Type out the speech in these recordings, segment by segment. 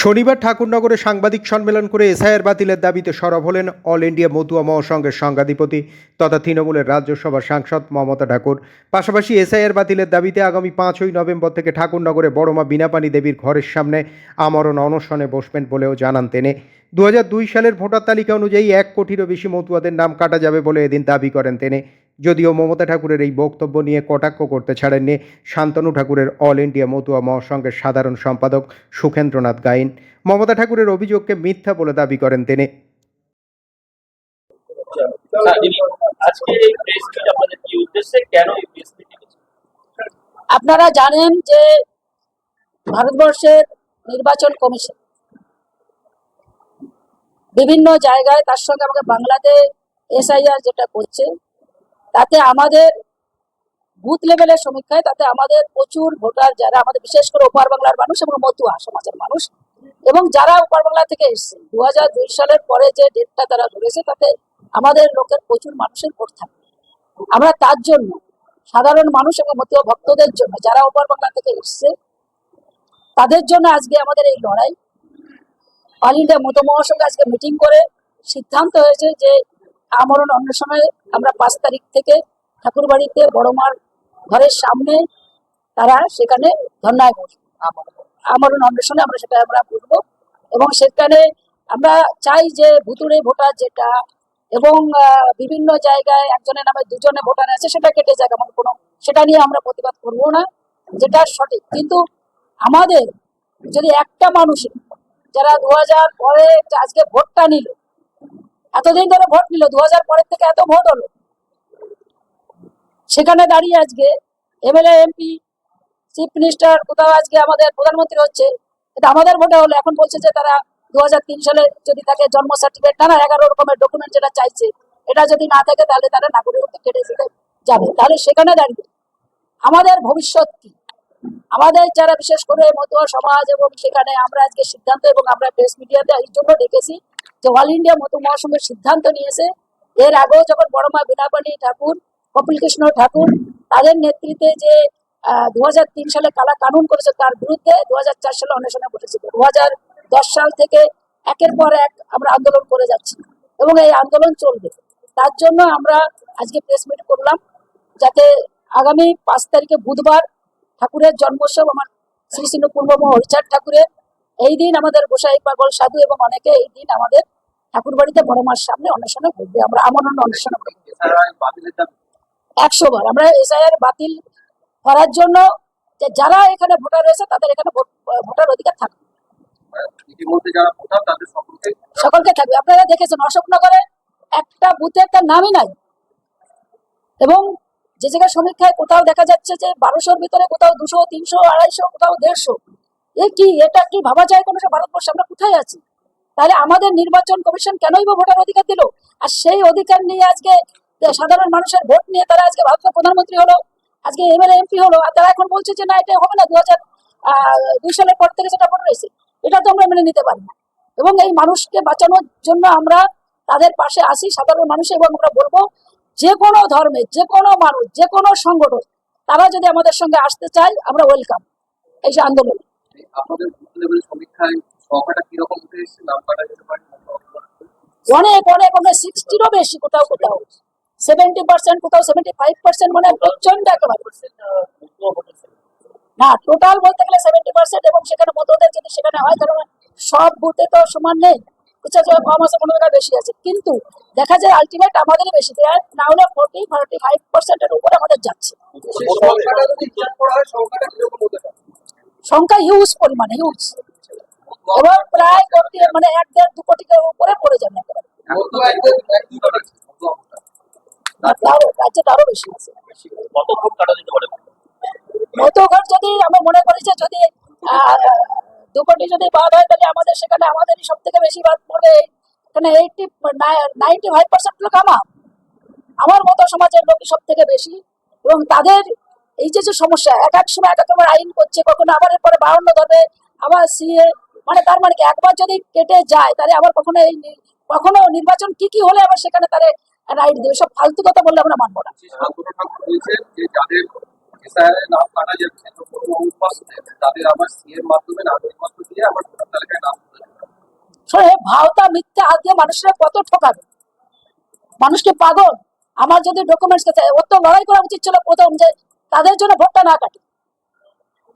শনিবার ঠাকুরনগরে সাংবাদিক সম্মেলন করে এসআইআর বাতিলের দাবিতে সরব হলেন অল ইন্ডিয়া মতুয়া মহাসংঘের সংঘাধিপতি তথা তৃণমূলের রাজ্যসভার সাংসদ মমতা ঠাকুর। পাশাপাশি এসআইআর বাতিলের দাবিতে আগামী পাঁচই নভেম্বর থেকে ঠাকুরনগরে বড়মা বিনাপানি দেবীর ঘরের সামনে আমরণ অনশনে বসবেন বলেও জানান তিনি। দু সালের ভোটার তালিকা অনুযায়ী এক কোটিরও বেশি মতুয়াদের নাম কাটা যাবে বলে এদিন দাবি করেন তিনি। যদিও মমতা ঠাকুরের এই বক্তব্য নিয়ে কটাক্ষ করতে ছাড়েননি শান্তনু ঠাকুরের অল ইন্ডিয়া মতুয়া মহাসংঘের সাধারণ সম্পাদক সুখেন্দ্রনাথ গাইন। মমতা ঠাকুরের অভিযোগকে মিথ্যা বলে দাবি করেন তিনি। আপনারা জানেন যে ভারতবর্ষের নির্বাচন কমিশন বিভিন্ন জায়গায় তার সঙ্গে আমাকে বাংলাতে এসআইআর যেটা করছে তাতে আমাদের বুথ লেভেলের সমীক্ষায় তাতে আমাদের প্রচুর ভোটার যারা আমাদের বিশেষ করে ওপার বাংলার মানুষ এবং মতুয়া সমাজের মানুষ এবং যারা ওপার বাংলা থেকে এসছে দু হাজার দুই সালের পরে যে ডেটটা তারা ধরেছে, তাতে আমাদের লোকের প্রচুর মানুষের ভোট থাকে আমরা তার জন্য, সাধারণ মানুষ এবং মতীয় ভক্তদের জন্য যারা ওপার বাংলা থেকে এসছে, তাদের জন্য আজকে আমাদের এই লড়াই। অল ইন্ডিয়া মতো মহাসংঘ আজকে মিটিং করে সিদ্ধান্ত হয়েছে যে আমরণ অন্বেষণে আমরা পাঁচ তারিখ থেকে ঠাকুরবাড়িতে বড়মার ঘরের সামনে তারা সেখানে ধর্নায় বসবো। আমরণ অন্বেষণে আমরা সেটা আমরা বসবো এবং সেখানে আমরা চাই যে ভুতুড়ে ভোটার যেটা এবং বিভিন্ন জায়গায় একজনের নামে দুজনে ভোটার আছে, সেটা কেটে যাক এমন কোনো সেটা নিয়ে আমরা প্রতিবাদ করব না, যেটা সঠিক। কিন্তু আমাদের যদি একটা মানুষ, যারা দু হাজার পরে আজকে ভোটটা নিল এতদিন ধরে ভোট নিল দু হাজার পরের থেকে এত ভোট হলো। সেখানে দাঁড়িয়ে আজকে এমএলএ, এমপি, চিফ মিনিস্টার, কোথাও আজকে আমাদের প্রধানমন্ত্রী হচ্ছে, এটা আমাদের ভোটে হলো। এখন বলছে যে তারা দু সালে যদি তাকে জন্ম সার্টিফিকেট নানা এগারো রকমের ডকুমেন্ট যেটা চাইছে, এটা যদি না থাকে তাহলে তারা নাগরিকত্ব কেটে যেতে যাবে। তাহলে সেখানে দাঁড়িয়ে আমাদের ভবিষ্যৎ কি? আমাদের যারা বিশেষ করে মতুয়া সমাজ এবং সেখানে আমরা আজকে সিদ্ধান্ত এবং আমরা প্রেস মিডিয়াতে এই জন্য ডেকেছি যে অল ইন্ডিয়া মতো মহাসংঘের সিদ্ধান্ত নিয়েছে, এর আগেও যখন বড়মা বিনাপানি ঠাকুর, কপিল কৃষ্ণ ঠাকুর তাদের নেতৃত্বে যে দু সালে কালা কানুন করেছে তার বিরুদ্ধে দু হাজার চার সালে অন্বেষণে বসেছিল দু সাল থেকে একের পর এক আমরা আন্দোলন করে যাচ্ছি এবং এই আন্দোলন চলবে। তার জন্য আমরা আজকে প্রেস মিট করলাম যাতে আগামী পাঁচ তারিখে বুধবার ঠাকুরের জন্মোৎসব আমার শ্রী শ্রী পূর্বম হরিচাঁদ ঠাকুরের। এই দিন আমাদের গোসাই পাগল সাধু এবং অনেকে এই দিন আমাদের ঠাকুর বাড়িতে বড় মার সামনে অন্বেষণে ঘুরবে আমরা আমরণ অন্বেষণে করব একশো বার। আমরা এসআইআর বাতিল করার জন্য যে যারা এখানে ভোটার রয়েছে তাদের এখানে ভোট- ভোটার অধিকার থাকবে। সকলকে সকলকে থাকবে। আপনারা দেখেছেন অশোকনগরে একটা বুথের তার নামই নাই। এবং যে জায়গায় সমীক্ষায় কোথাও দেখা যাচ্ছে যে বারোশোর ভিতরে কোথাও দুশো তিনশো আড়াইশো কোথাও দেড়শো। এ কি এটা কি ভাবা যায় কোনো ভারতবর্ষে আমরা কোথায় আছি? তাহলে আমাদের নির্বাচন কমিশন কেনই বা ভোটার অধিকার দিল? আর সেই অধিকার নিয়ে আজকে সাধারণ মানুষের ভোট নিয়ে তারা আজকে ভারতের প্রধানমন্ত্রী হলো, আজকে এমএলএ এমপি হলো, আর তারা এখন বলছে যে না, এটা হবে না দু হাজার দুই সালের পর থেকে যেটা ভোট রয়েছে এটা তো আমরা মেনে নিতে পারি না। এবং এই মানুষকে বাঁচানোর জন্য আমরা তাদের পাশে আসি, সাধারণ মানুষ, এবং আমরা বলব যে কোনো ধর্মের যে কোনো মানুষ, যে কোনো সংগঠন, তারা যদি আমাদের সঙ্গে আসতে চায়, আমরা ওয়েলকাম এই যে আন্দোলন। সমীক্ষায় সংখ্যাটা কীরকম উঠে এসেছে নাম কাটা যেতে অনেক অনেক অনেক সিক্সটিরও বেশি কোথাও কোথাও। সেভেন্টি পার্সেন্ট কোথাও সেভেন্টি ফাইভ পার্সেন্ট মানে প্রচণ্ড একেবারে। না টোটাল বলতে গেলে সেভেন্টি পার্সেন্ট এবং সেখানে মতদের যদি সেখানে হয় কারণ সব বুথে তো সমান নেই। কিছু কিছু কম আছে কোনো জায়গায় বেশি আছে। কিন্তু দেখা যায় আলটিমেট আমাদেরই বেশি। দেয় না হলে ফোর্টি ফোর্টি ফাইভ পার্সেন্টের উপরে আমাদের যাচ্ছে। সংখ্যা হিউজ পরিমাণে হিউজ প্রায় কোটি মানে এক দেড় দু কোটির উপরে পড়ে যাবে রাজ্যে তারও বেশি আছে। পারে? যদি মনে করি যে যদি দু কোটি যদি বাদ হয় তাহলে আমাদের সেখানে আমাদেরই সব থেকে বেশি বাদ পড়বে এখানে এইটি নাইনটি ফাইভ পার্সেন্ট লোক আমার। আমার মতো সমাজের লোকই সব থেকে বেশি। এবং তাদের এই যে যে সমস্যা এক এক সময় এক এক রকমের আইন করছে কখনো আবার এরপরে বাউন্ন ধরবে আবার সিএ মানে তার মানে কি একবার যদি কেটে যায় তাহলে আবার কখনো এই কখনো নির্বাচন কি কি হলে আবার সেখানে তারা রাইট দেবে? সব ফালতু কথা বললে আমরা মানবো না। ভাওতা মিথ্যে হাত দিয়ে মানুষরা কত ঠকাবে? মানুষকে পাগল। আমার যদি ডকুমেন্টস ওর তো লড়াই করা উচিত ছিল প্রথম যে তাদের জন্য ভোটটা না কাটে।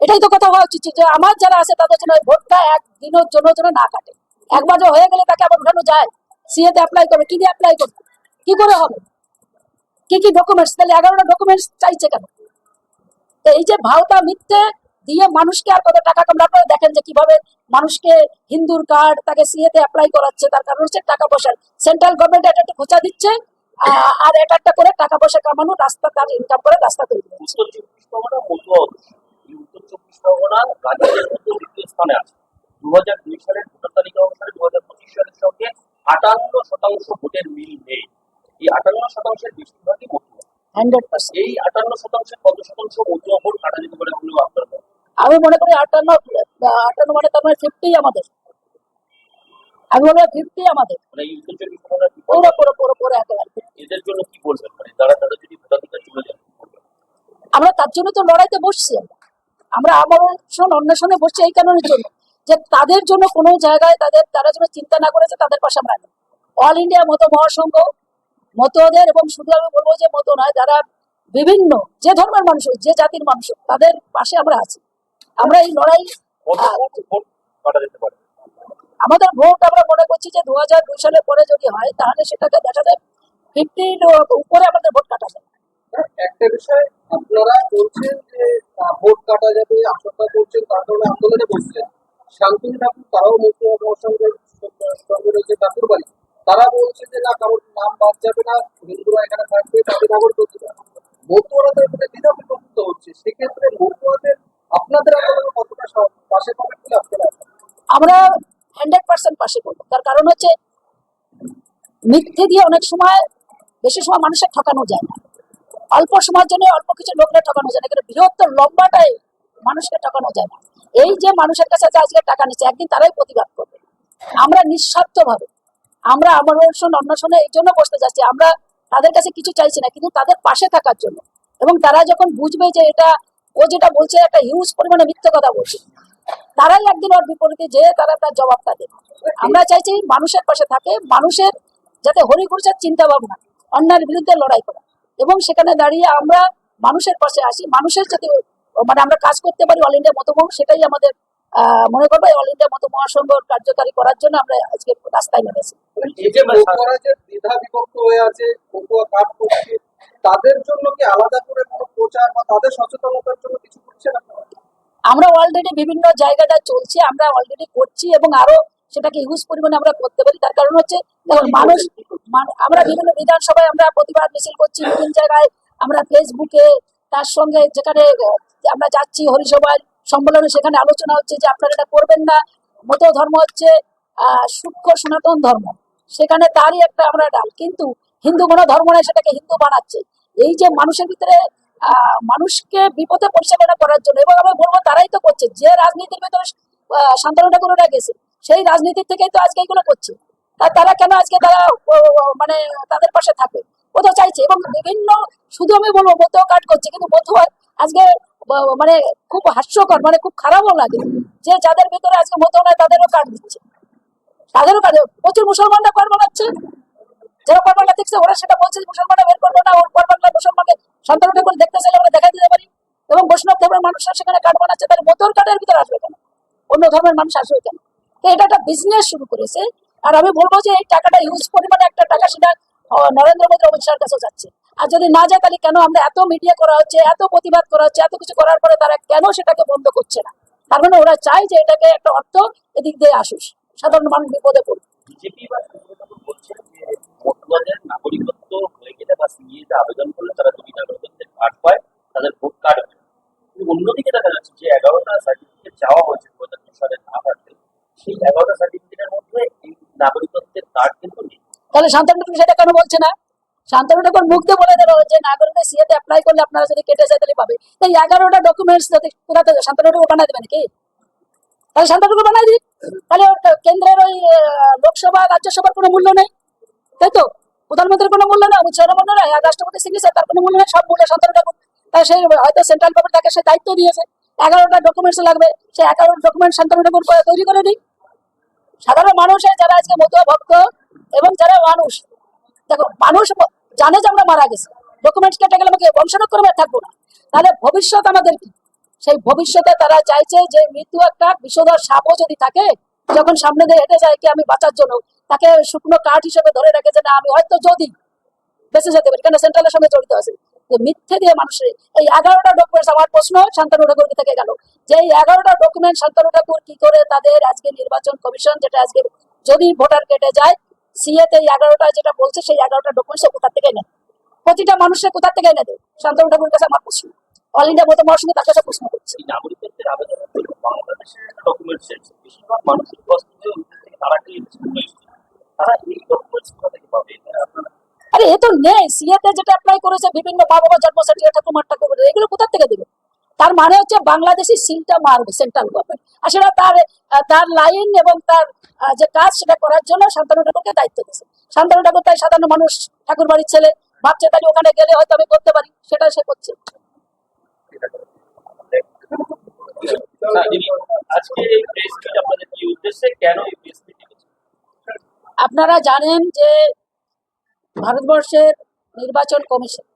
এটাই তো কথা হওয়া উচিত যে আমার যারা আছে, তাদের জন্য ভোটটা এক দিনের জন্য জন্য না কাটে। একবার হয়ে গেলে তাকে আবার উঠানো যায়। সিএতে অ্যাপ্লাই করবে, কি দিয়ে অ্যাপ্লাই করবে? কি করে হবে? কি কি ডকুমেন্টস তাহলে এগারোটা ডকুমেন্টস চাইছে কেন? তো এই যে ভাওতা মিথ্যে দিয়ে মানুষকে আর কত টাকা কামড়া, আপনারা দেখেন যে কীভাবে মানুষকে হিন্দুর কার্ড তাকে সিএতে অ্যাপ্লাই করাচ্ছে, তার কারণ হচ্ছে টাকা পয়সা সেন্ট্রাল গভর্নমেন্ট এটা একটা খোঁচা দিচ্ছে আর এটা একটা করে টাকা পয়সা কামানো, রাস্তা, তার ইনকাম করে রাস্তা তৈরি চব্বিশ পরগনা রাজ্যের মধ্যে দ্বিতীয় স্থানে আছে। দু হাজার দুই সালের ভোটার তালিকা অনুসারে দু হাজার পঁচিশ সালের সঙ্গে আটান্ন শতাংশ ভোটের মিল নেই। এই আটান্ন শতাংশের বেশিরভাগই মতুয়া হান্ড্রেড পার্সেন্ট। এই আটান্ন শতাংশের কত শতাংশ মতুয়া ভোট কাটা যেতে পারে আপনার আমি মনে করি আটান্ন আটান্ন মানে তার মানে ফিফটি আমাদের। আমি বলব ফিফটি আমাদের। মানে পুরো পুরো পুরো পুরো একেবারে। এদের জন্য কি বলবেন? মানে তারা তারা যদি ভোটাধিকার চলে যায় আমরা তার জন্য তো লড়াইতে বসছি আমরা। আমরা আমরণ অন্বেষণে বসছি এই কারণের জন্য যে তাদের জন্য কোনো জায়গায় তাদের তারা যেন চিন্তা না করেছে তাদের পাশে আমরা অল ইন্ডিয়া মতো মহাসংঘ মতদের এবং শুধু আমি বলব যে মতো নয় যারা বিভিন্ন যে ধর্মের মানুষ হোক, যে জাতির মানুষ তাদের পাশে আমরা আছি। আমরা এই লড়াই আমাদের ভোট আমরা মনে করছি যে দু হাজার দুই সালের পরে যদি হয় তাহলে সেটাকে দেখা যায় ফিফটির উপরে আমাদের ভোট কাটা যায়। একটা বিষয়, আপনারা বলছেন যে ভোট কাটা যাবে, আশঙ্কা করছেন, তার কারণে আন্দোলনে বসছেন। শান্তনু ঠাকুর তারাও মুখ্য মহাসংঘের ঠাকুর বাড়ি। তারা বলছে যে, না, কারোর নাম বাদ যাবে না, হিন্দুরা এখানে থাকবে, তাদের নাগরিকত্ব দেবে মতুয়ারা তো এখানে দ্বিধা হচ্ছে। সেক্ষেত্রে মতুয়াদের, আপনাদের আন্দোলনে কতটা পাশে পাবেন বলে আপনারা আমরা হান্ড্রেড পার্সেন্ট পাশে করব তার কারণ হচ্ছে, মিথ্যে দিয়ে অনেক সময়, বেশি সময় মানুষের ঠকানো যায় না। অল্প সময়ের জন্য অল্প কিছু লোকরা ঠকানো যায় না, কিন্তু বৃহত্তর লম্বাটাই মানুষকে ঠকানো যায় না। এই যে মানুষের কাছে আজকে টাকা নিচ্ছে, একদিন তারাই প্রতিবাদ করবে। আমরা নিঃস্বার্থ ভাবে আমরা আমার অনশন অন্বেষণে এই জন্য বসতে যাচ্ছি, আমরা তাদের কাছে কিছু চাইছি না, কিন্তু তাদের পাশে থাকার জন্য। এবং তারা যখন বুঝবে যে এটা, ও যেটা বলছে, একটা হিউজ পরিমাণে মিথ্যে কথা বলছে, তারাই একদিন ওর বিপরীতে যে তারা তার জবাবটা দেবে। আমরা চাইছি মানুষের পাশে থাকে, মানুষের যাতে হরিঘুষের চিন্তা ভাবনা অন্যায়ের বিরুদ্ধে লড়াই করা। এবং সেখানে দাঁড়িয়ে আমরা মানুষের পাশে আসি। মানুষের যাতে মানে আমরা কাজ করতে পারি অল ইন্ডিয়া মতমহ সেটাই আমাদের মনে করব অল ইন্ডিয়া মত মহাসংঘ কার্যকারী করার জন্য আমরা আজকে রাস্তায় নেমেছি। হয়ে তাদের জন্য কি আলাদা করে কোনো প্রচার বা তাদের সচেতনতার জন্য কিছু করছেন আমরা অলরেডি বিভিন্ন জায়গাটা চলছে আমরা অলরেডি করছি এবং আরও সেটাকে ইউজ পরিমাণে আমরা করতে পারি। তার কারণ হচ্ছে দেখুন মানুষ আমরা বিভিন্ন বিধানসভায় আমরা প্রতিবাদ মিছিল করছি বিভিন্ন জায়গায়। আমরা ফেসবুকে, তার সঙ্গে যেখানে আমরা যাচ্ছি হরিসভায়, সম্মেলনে সেখানে আলোচনা হচ্ছে যে আপনারা এটা করবেন না। মতো ধর্ম হচ্ছে সূক্ষ্ম সনাতন ধর্ম। সেখানে তারই একটা আমরা ডাল। কিন্তু হিন্দু কোনো ধর্ম নয় সেটাকে হিন্দু বানাচ্ছে। এই যে মানুষের ভিতরে মানুষকে বিপদে পরিচালনা করার জন্য, এবং আমি বলব তারাই তো করছে। যে রাজনীতির ভিতরে শান্তনু ঠাকুররা গেছে সেই রাজনীতির থেকেই তো আজকে এগুলো করছে। তারা কেন আজকে তারা মানে তাদের পাশে থাকে ও তো চাইছে এবং বিভিন্ন, শুধু আমি বলব মতো কাট করছে, কিন্তু মতো আজকে মানে খুব হাস্যকর মানে খুব খারাপও লাগে। যে যাদের ভিতরে আজকে মতো নয় তাদেরও কাট দিচ্ছে। তাদেরও কাজ প্রচুর মুসলমানরা কর বানাচ্ছে। যারা কর বাংলা দেখছে, ওরা সেটা বলছে মুসলমানরা বের করব না, ওর কর বাংলা মুসলমানকে সন্তান করে দেখতে চাইলে আমরা দেখাই দিতে পারি। এবং বৈষ্ণব ধর্মের মানুষরা সেখানে কার্ড বানাচ্ছে, তাহলে মোতর কার্ডের ভিতরে আসবে কেন? অন্য ধর্মের মানুষ আসবে কেন? এটা একটা বিজনেস শুরু করেছে। আর আমি বলব যে এই টাকাটা ইউজ পরিমাণে একটা টাকা সেটা নরেন্দ্র মোদী অমিত শাহের কাছে যাচ্ছে। আর যদি না যায়, তাহলে কেন আমরা এত মিডিয়া করা হচ্ছে, এত প্রতিবাদ করা হচ্ছে, এত কিছু করার পরে তারা কেন সেটাকে বন্ধ করছে না? তার মানে ওরা চায় যে এটাকে একটা অর্থ এদিক দিয়ে আসুস সাধারণ মানুষ বিপদে নাগরিকত্ব হয়ে আবেদন করলে তারা অন্যদিকে দেখা যাচ্ছে যে এগারোটা সার্টিফিকেট চাওয়া হয়েছে দু হাজার দুই সালে না থাকলে সেই এগারোটা সার্টিফিকেটের মধ্যে এই নাগরিকত্বের কার্ড কিন্তু নেই তাহলে শান্তনু ঠাকুর সেটা কেন বলছে না? শান্তনু ঠাকুর মুখ দিয়ে বলে দিল যে নাগরিকদের সিএতে অ্যাপ্লাই করলে আপনারা যদি কেটে যায় তাহলে পাবে। তাই এগারোটা ডকুমেন্টস যদি কোথা থেকে ঠাকুর বানাই দেবেন কি তাহলে শান্তনু ঠাকুর বানাই দিই তাহলে কেন্দ্রের ওই লোকসভা, রাজ্যসভার কোনো মূল্য নেই। তাই তো? প্রধানমন্ত্রীর কোনো মূল্য নেই, অমিত মূল্য নেই আর রাষ্ট্রপতি সিগনেচার তার কোনো মূল্য নেই, সব মূল্য শান্তনু ঠাকুর। তাই সেই হয়তো সেন্ট্রাল গভর্নমেন্ট তাকে সে দায়িত্ব দিয়েছে। এগারোটা ডকুমেন্টস লাগবে সেই এগারোটা ডকুমেন্ট শান্তনু ঠাকুর তৈরি করে দিই সাধারণ মানুষের যারা আজকে মতুয়া ভক্ত এবং যারা মানুষ, দেখো, মানুষ জানে যে আমরা মারা গেছি। ডকুমেন্টস কেটে গেলে আমাকে বংশানুক্রমে থাকব না। তাহলে ভবিষ্যৎ আমাদের কি? সেই ভবিষ্যতে তারা চাইছে যে মৃত্যু একটা বিষধর সাপও যদি থাকে, যখন সামনে দিয়ে হেঁটে যায় কি আমি বাঁচার জন্য, তাকে শুকনো কাঠ হিসেবে ধরে রেখে যে না, আমি হয়তো যদি বেঁচে যেতে পারি। কেন? সেন্ট্রালের সঙ্গে জড়িত আছে। যে মিথ্যে দিয়ে মানুষের এই এগারোটা ডকুমেন্টস আমার প্রশ্ন শান্তনু ঠাকুর থেকে গেল। যে এই এগারোটা ডকুমেন্ট শান্তনু ঠাকুর কি করে তাদের আজকে নির্বাচন কমিশন যেটা আজকে যদি ভোটার কেটে যায় সিএতে এই এগারোটা যেটা বলছে সেই এগারোটা ডকুমেন্টস কোথা থেকে নেয়? প্রতিটা মানুষের কোথা থেকে এনে দেয় শান্তনু ঠাকুরের কাছে আমার প্রশ্ন। অল ইন্ডিয়া মতো সঙ্গে তার কাছে প্রশ্ন করছি। আরে এ তো নেই। সিএতে যেটা অ্যাপ্লাই করেছে বিভিন্ন মা বাবা জন্ম সার্টিফিকেট ঠাকুমার ঠাকুর এগুলো কোথা থেকে দেবে? তার মানে হচ্ছে বাংলাদেশি সিলটা মারবে সেন্ট্রাল গভর্নমেন্ট আর সেটা তার তার লাইন এবং তার যে কাজ সেটা করার জন্য শান্তনু ঠাকুরকে দায়িত্ব দিয়েছে। শান্তনু ঠাকুর তাই সাধারণ মানুষ ঠাকুর বাড়ির ছেলে ভাবছে তাহলে ওখানে গেলে হয়তো আমি করতে পারি সেটা সে করছে। মিট আপনারা জানেন যে ভারতবর্ষের নির্বাচন কমিশন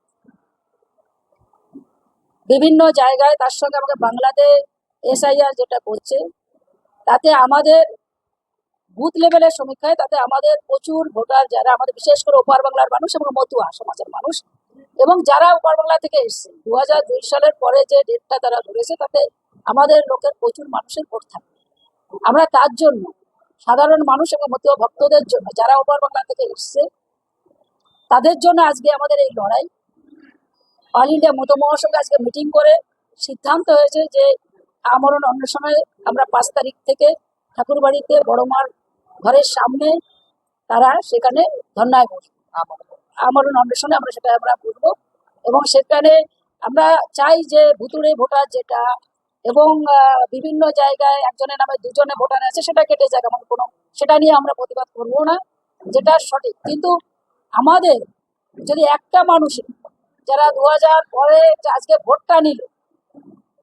বিভিন্ন জায়গায় তার সঙ্গে আমাকে বাংলাতে এসআইআর যেটা করছে, তাতে আমাদের বুথ লেভেলের সমীক্ষায় তাতে আমাদের প্রচুর ভোটার যারা আমাদের বিশেষ করে ওপার বাংলার মানুষ এবং মতুয়া সমাজের মানুষ এবং যারা ওপার বাংলা থেকে এসছে। দু হাজার দুই সালের পরে যে ডেটটা তারা ধরেছে, তাতে আমাদের লোকের প্রচুর মানুষের ভোট থাকে আমরা তার জন্য সাধারণ মানুষ এবং মতুয়া ভক্তদের জন্য যারা ওপার বাংলা থেকে এসছে, তাদের জন্য আজকে আমাদের এই লড়াই। অল ইন্ডিয়া মতো মহাসংঘ আজকে মিটিং করে সিদ্ধান্ত হয়েছে যে আমরণ অন্বেষণে আমরা পাঁচ তারিখ থেকে ঠাকুরবাড়িতে বড়মার ঘরের সামনে তারা সেখানে ধর্নায় বসবে। আমরণ অন্বেষণে আমরা সেটা আমরা বলব এবং সেখানে আমরা চাই যে ভুতুড়ে ভোটার যেটা এবং বিভিন্ন জায়গায় একজনের নামে দুজনে ভোটার আছে, সেটা কেটে যাক এমন কোনো, সেটা নিয়ে আমরা প্রতিবাদ করব না, যেটা সঠিক। কিন্তু আমাদের যদি একটা মানুষ, যারা দু হাজার পরে আজকে ভোটটা নিল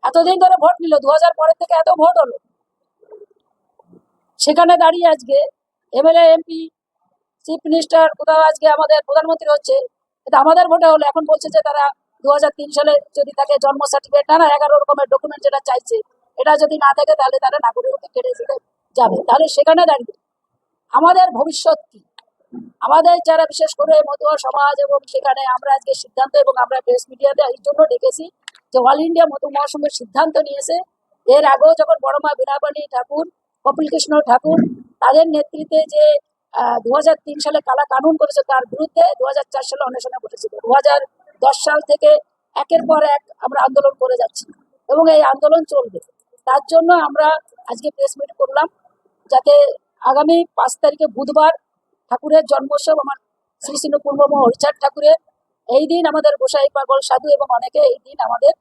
এতদিন ধরে ভোট নিল দু হাজার পরের থেকে এত ভোট হলো। সেখানে দাঁড়িয়ে আজকে এমএলএ, এমপি, চিফ মিনিস্টার কোথাও আজকে আমাদের প্রধানমন্ত্রী হচ্ছে এটা আমাদের ভোটে হলো, এখন বলছে যে তারা দু সালে যদি তাকে জন্ম সার্টিফিকেট না না এগারো রকমের ডকুমেন্ট যেটা চাইছে, এটা যদি না থাকে তাহলে তারা নাগরিকত্ব কেটে যেতে যাবে। তাহলে সেখানে দাঁড়িয়ে আমাদের ভবিষ্যৎ কি? আমাদের যারা বিশেষ করে মতুয়া সমাজ এবং সেখানে আমরা আজকে সিদ্ধান্ত এবং আমরা প্রেস মিডিয়াতে এই জন্য ডেকেছি যে অল ইন্ডিয়া মতো মহাসংঘের সিদ্ধান্ত নিয়েছে। এর আগেও যখন বড় বড়মা বীণাপাণি ঠাকুর, কপিল কৃষ্ণ ঠাকুর তাদের নেতৃত্বে যে দু হাজার তিন সালে কালা কানুন করেছে তার বিরুদ্ধে দু হাজার চার সালে অন্বেষণে বসেছিল। দু দশ সাল থেকে একের পর এক আমরা আন্দোলন করে যাচ্ছি এবং এই আন্দোলন চলবে। তার জন্য আমরা আজকে প্রেস মিট করলাম যাতে আগামী পাঁচ তারিখে বুধবার ঠাকুরের জন্মোৎসব আমার শ্রী শ্রী পূর্বম হরিচাঁদ ঠাকুরের এই দিন আমাদের গোসাই পাগল সাধু এবং অনেকে এই দিন আমাদের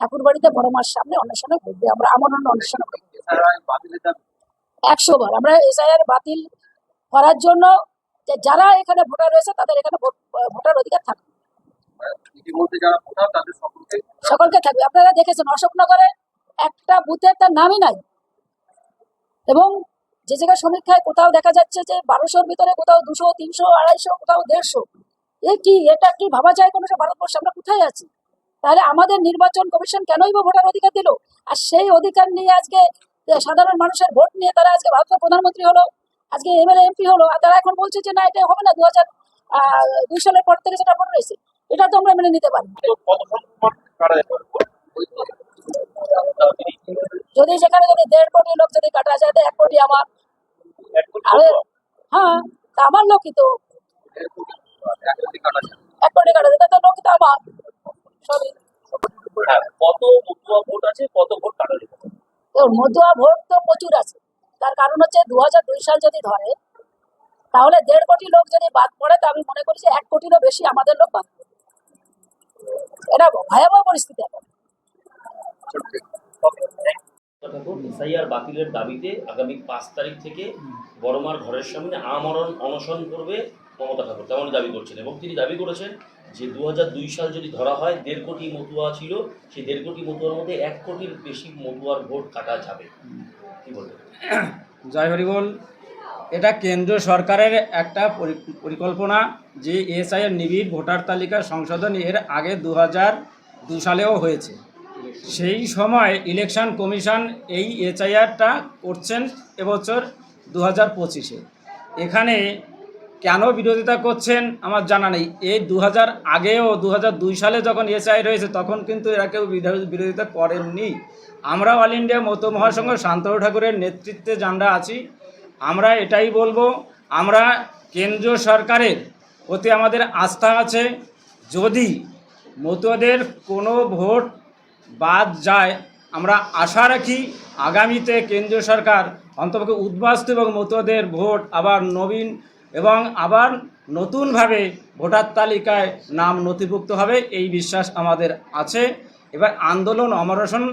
ঠাকুর বাড়িতে বড় মার সামনে অন্বেষণে করবে। আমরা আমরণ অন্বেষণ করব। একশো বার। আমরা এসআইআর বাতিল করার জন্য যে যারা এখানে ভোটার রয়েছে তাদের এখানে ভোট- ভোটার অধিকার থাকবে। সকলকে থাকবে। আপনারা দেখেছেন অশোকনগরে একটা বুথের তার নামই নাই। এবং যে জায়গায় সমীক্ষায় কোথাও দেখা যাচ্ছে যে বারোশোর ভিতরে কোথাও দুশো তিনশো আড়াইশো কোথাও দেড়শো। এ কি এটা কি ভাবা যায় কোনো ভারতবর্ষে? আমরা কোথায় আছি? তাহলে আমাদের নির্বাচন কমিশন কেনই বা ভোটার অধিকার দিল? আর সেই অধিকার নিয়ে আজকে সাধারণ মানুষের ভোট নিয়ে তারা আজকে ভারতের প্রধানমন্ত্রী হলো আজকে এমএলএ এমপি হলো আর তারা এখন বলছে যে না এটা হবে না দু হাজার দুই সালের পর থেকে যেটা ভোট রয়েছে এটা তো আমরা মেনে নিতে পারি যদি সেখানে যদি দেড় কোটি লোক যদি কাটা যায় তো এক কোটি আমার। হ্যাঁ তা আমার লোকই তো। কোটি লোক আমার সবই। হ্যাঁ কত মতুয়া ভোট আছে কত ভোট কাটা যেতে পারে? দেখুন, মতুয়া ভোট তো প্রচুর আছে। তার কারণ হচ্ছে দু হাজার দুই সাল যদি ধরে তাহলে দেড় কোটি লোক যদি বাদ পড়ে তো আমি মনে করি যে এক কোটিরও বেশি আমাদের লোক বাদ পড়বে এটা ভয়াবহ পরিস্থিতি এখন। এসআইআর বাতিলের দাবিতে আগামী পাঁচ তারিখ থেকে বড়মার ঘরের সামনে আমরণ অনশন করবে মমতা ঠাকুর তেমন দাবি করছেন। এবং তিনি দাবি করেছেন যে দু সাল যদি ধরা হয়, দেড় কোটি মতুয়া ছিল, সেই দেড় কোটি মতুয়ার মধ্যে এক কোটির বেশি মতুয়ার ভোট কাটা যাবে। কি বলবেন? জয় হরিবল এটা কেন্দ্র সরকারের একটা পরি- পরিকল্পনা যে এসআইয়ের নিবিড় ভোটার তালিকা সংশোধন এর আগে দু দু সালেও হয়েছে। সেই সময় ইলেকশন কমিশন এই এসআইআরটা করছেন এবছর দু হাজার পঁচিশে। এখানে কেন বিরোধিতা করছেন আমার জানা নেই। এই দু হাজার আগেও দু হাজার দুই সালে যখন এসআই রয়েছে, তখন কিন্তু এরা কেউ বিরো- বিরোধিতা করেননি। আমরা অল ইন্ডিয়া মত মহাসংঘ, শান্তনু ঠাকুরের নেতৃত্বে যারা আছি, আমরা এটাই বলব, আমরা কেন্দ্রীয় সরকারের প্রতি আমাদের আস্থা আছে, যদি মতুয়াদের কোনো ভোট বাদ যায়, আমরা আশা রাখি আগামীতে কেন্দ্রীয় সরকার অন্তপক্ষে উদ্বাস্তু এবং মতুয়াদের ভোট আবার নবীন এবং আবার নতুনভাবে ভোটার তালিকায় নাম নথিভুক্ত হবে, এই বিশ্বাস আমাদের আছে। এবার আন্দোলন অমরসন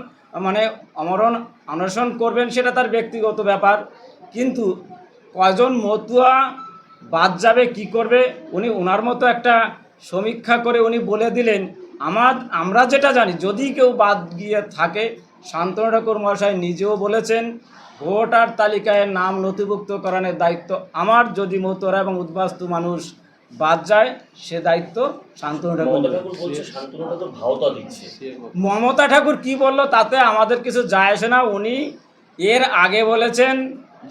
মানে অমরণ অনশন করবেন সেটা তার ব্যক্তিগত ব্যাপার। কিন্তু কজন মতুয়া বাদ যাবে, কি করবে? উনি ওনার মতো একটা সমীক্ষা করে উনি বলে দিলেন আমার আমরা যেটা জানি, যদি কেউ বাদ গিয়ে থাকে শান্তনু ঠাকুর মহাশয় নিজেও বলেছেন ভোটার তালিকায় নাম নথিভুক্ত করানোর দায়িত্ব আমার। যদি মতুয়ারা এবং উদ্বাস্তু মানুষ বাদ যায় সে দায়িত্ব শান্তনু ঠাকুর। মমতা ঠাকুর কি বলল তাতে আমাদের কিছু যায় আসে না। উনি এর আগে বলেছেন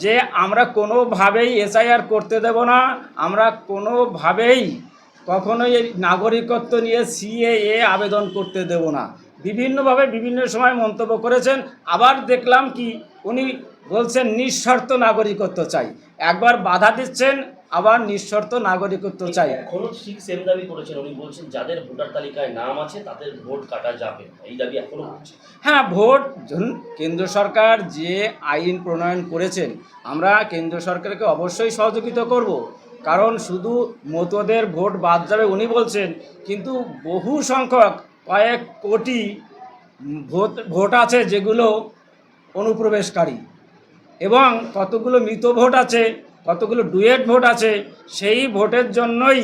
যে আমরা কোনোভাবেই এসআইআর করতে দেব না। আমরা কোনোভাবেই কখনোই নাগরিকত্ব নিয়ে সিএএ আবেদন করতে দেব না। বিভিন্নভাবে বিভিন্ন সময় মন্তব্য করেছেন। আবার দেখলাম কি উনি বলছেন নিঃশর্ত নাগরিকত্ব চাই। একবার বাধা দিচ্ছেন আবার নিঃশর্ত নাগরিকত্ব চাই। এখনও ঠিক সেম দাবি করেছেন। উনি বলছেন যাদের ভোটার তালিকায় নাম আছে তাদের ভোট কাটা যাবে এই দাবি এখনও হ্যাঁ ভোট কেন্দ্র সরকার যে আইন প্রণয়ন করেছেন আমরা কেন্দ্র সরকারকে অবশ্যই সহযোগিতা করব। কারণ শুধু মতদের ভোট বাদ যাবে উনি বলছেন কিন্তু বহু সংখ্যক কয়েক কোটি ভোট ভোট আছে যেগুলো অনুপ্রবেশকারী। এবং কতগুলো মৃত ভোট আছে, কতগুলো ডুয়েট ভোট আছে, সেই ভোটের জন্যই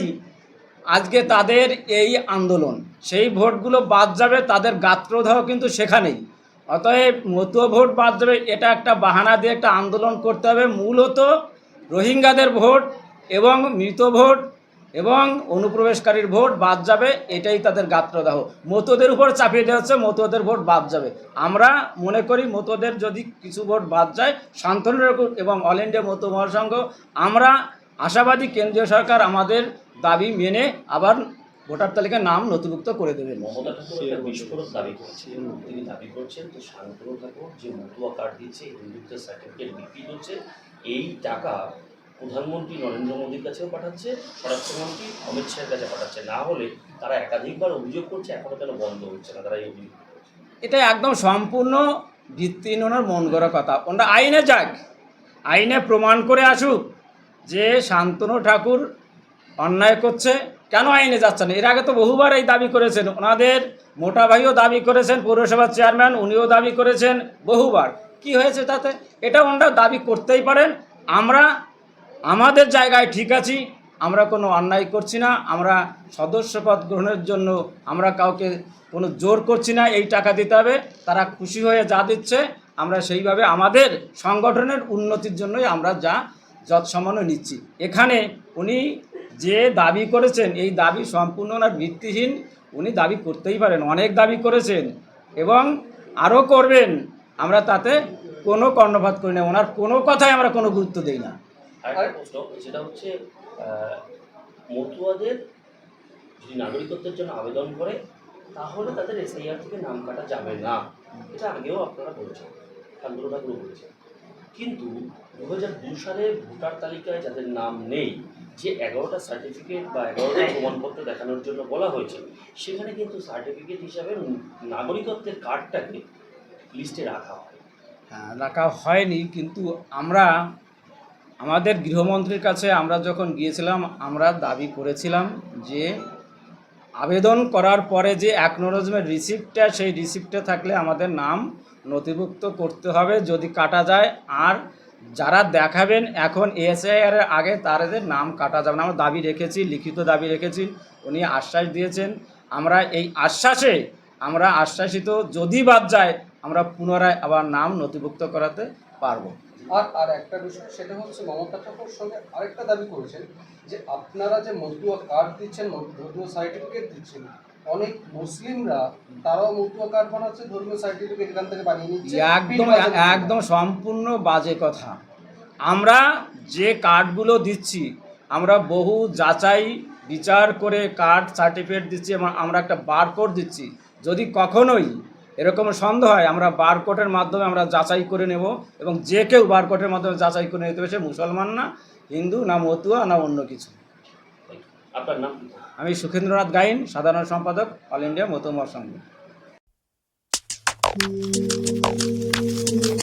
আজকে তাদের এই আন্দোলন। সেই ভোটগুলো বাদ যাবে, তাদের গাত্রদাহ কিন্তু সেখানেই। অতএব মতুয়া ভোট বাদ যাবে, এটা একটা বাহানা দিয়ে একটা আন্দোলন করতে হবে। মূলত রোহিঙ্গাদের ভোট এবং মৃত ভোট এবং অনুপ্রবেশকারীর ভোট বাদ যাবে, এটাই তাদের গাত্রদাহ। মতোদের উপর চাপিয়ে দেওয়া হচ্ছে মতোদের ভোট বাদ যাবে। আমরা মনে করি মতোদের যদি কিছু ভোট বাদ যায়, শান্তনু এবং অল ইন্ডিয়া মতো মহাসংঘ, আমরা আশাবাদী কেন্দ্রীয় সরকার আমাদের দাবি মেনে আবার ভোটার তালিকায় নাম নথিভুক্ত করে দাবি। এই টাকা প্রধানমন্ত্রী নরেন্দ্র মোদীর কাছেও পাঠাচ্ছে, স্বরাষ্ট্রমন্ত্রী অমিত শাহের কাছে পাঠাচ্ছে। না হলে তারা একাধিকবার অভিযোগ করছে, এখনও কেন বন্ধ হচ্ছে না, তারা এই অভিযোগ। এটা একদম সম্পূর্ণ ভিত্তিহীন ওনার মন গড়া কথা। ওনারা আইনে যাক। আইনে প্রমাণ করে আসুক যে শান্তনু ঠাকুর অন্যায় করছে। কেন আইনে যাচ্ছে না? এর আগে তো বহুবার এই দাবি করেছেন। ওনাদের মোটা ভাইও দাবি করেছেন পৌরসভার চেয়ারম্যান উনিও দাবি করেছেন বহুবার। কি হয়েছে তাতে? এটা ওনারা দাবি করতেই পারেন। আমরা আমাদের জায়গায় ঠিক আছি, আমরা কোনো অন্যায় করছি না, আমরা সদস্যপদ গ্রহণের জন্য আমরা কাউকে কোনো জোর করছি না, এই টাকা দিতে হবে, তারা খুশি হয়ে যা দিচ্ছে, আমরা সেইভাবে আমাদের সংগঠনের উন্নতির জন্যই আমরা যা যৎসামান্য নিচ্ছি। এখানে উনি যে দাবি করেছেন, এই দাবি সম্পূর্ণ ওনার ভিত্তিহীন, উনি দাবি করতেই পারেন, অনেক দাবি করেছেন এবং আরও করবেন, আমরা তাতে কোনো কর্ণপাত করি না, ওনার কোনো কথায় আমরা কোনো গুরুত্ব দিই না। আরেকটা প্রশ্ন সেটা হচ্ছে মতুয়াদের যদি নাগরিকত্বের জন্য আবেদন করে তাহলে তাদের এসআইআর থেকে নাম কাটা যাবে না। এটা আগেও আপনারা বলেছেন শান্তনু ঠাকুরও বলেছেন। কিন্তু দু হাজার দু সালে ভোটার তালিকায় যাদের নাম নেই যে এগারোটা সার্টিফিকেট বা এগারোটা প্রমাণপত্র দেখানোর জন্য বলা হয়েছে সেখানে কিন্তু সার্টিফিকেট হিসাবে নাগরিকত্বের কার্ডটাকে লিস্টে রাখা হয়। হ্যাঁ, রাখা হয়নি কিন্তু আমরা আমাদের গৃহমন্ত্রীর কাছে আমরা যখন গিয়েছিলাম, আমরা দাবি করেছিলাম যে আবেদন করার পরে যে অ্যাকনোলজমেন্ট রিসিপ্টটা সেই রিসিপ্টে থাকলে আমাদের নাম নথিভুক্ত করতে হবে যদি কাটা যায়। আর যারা দেখাবেন এখন এসআইআর এর আগে, তাদের নাম কাটা যাবে না। আমরা দাবি রেখেছি, লিখিত দাবি রেখেছি, উনি আশ্বাস দিয়েছেন। আমরা এই আশ্বাসে, আমরা আশ্বাসিত যদি বাদ যায়, আমরা পুনরায় আবার নাম নথিভুক্ত করাতে পারব। আর আর একটা বিষয় সেটা হচ্ছে মমতা ঠাকুর সঙ্গে আরেকটা দাবি করেছেন যে আপনারা যে মতুয়া কার্ড দিচ্ছেন ধর্মীয় সার্টিফিকেট দিচ্ছেন অনেক মুসলিমরা তারাও মতুয়া কার্ড বানাচ্ছে ধর্মীয় সার্টিফিকেট এখান থেকে বানিয়ে নিচ্ছে। একদম। একদম সম্পূর্ণ বাজে কথা। আমরা যে কার্ডগুলো দিচ্ছি আমরা বহু যাচাই বিচার করে কার্ড সার্টিফিকেট দিচ্ছি এবং আমরা একটা বারকোড দিচ্ছি। যদি কখনোই এরকম সন্দেহ হয় আমরা বারকোটের মাধ্যমে আমরা যাচাই করে নেব এবং যে কেউ বারকোটের মাধ্যমে যাচাই করে নিতে হবে সে মুসলমান না হিন্দু না মতুয়া না অন্য কিছু। আপনার নাম? আমি সুখেন্দ্রনাথ গাইন সাধারণ সম্পাদক অল ইন্ডিয়া মতুমার সংঘ।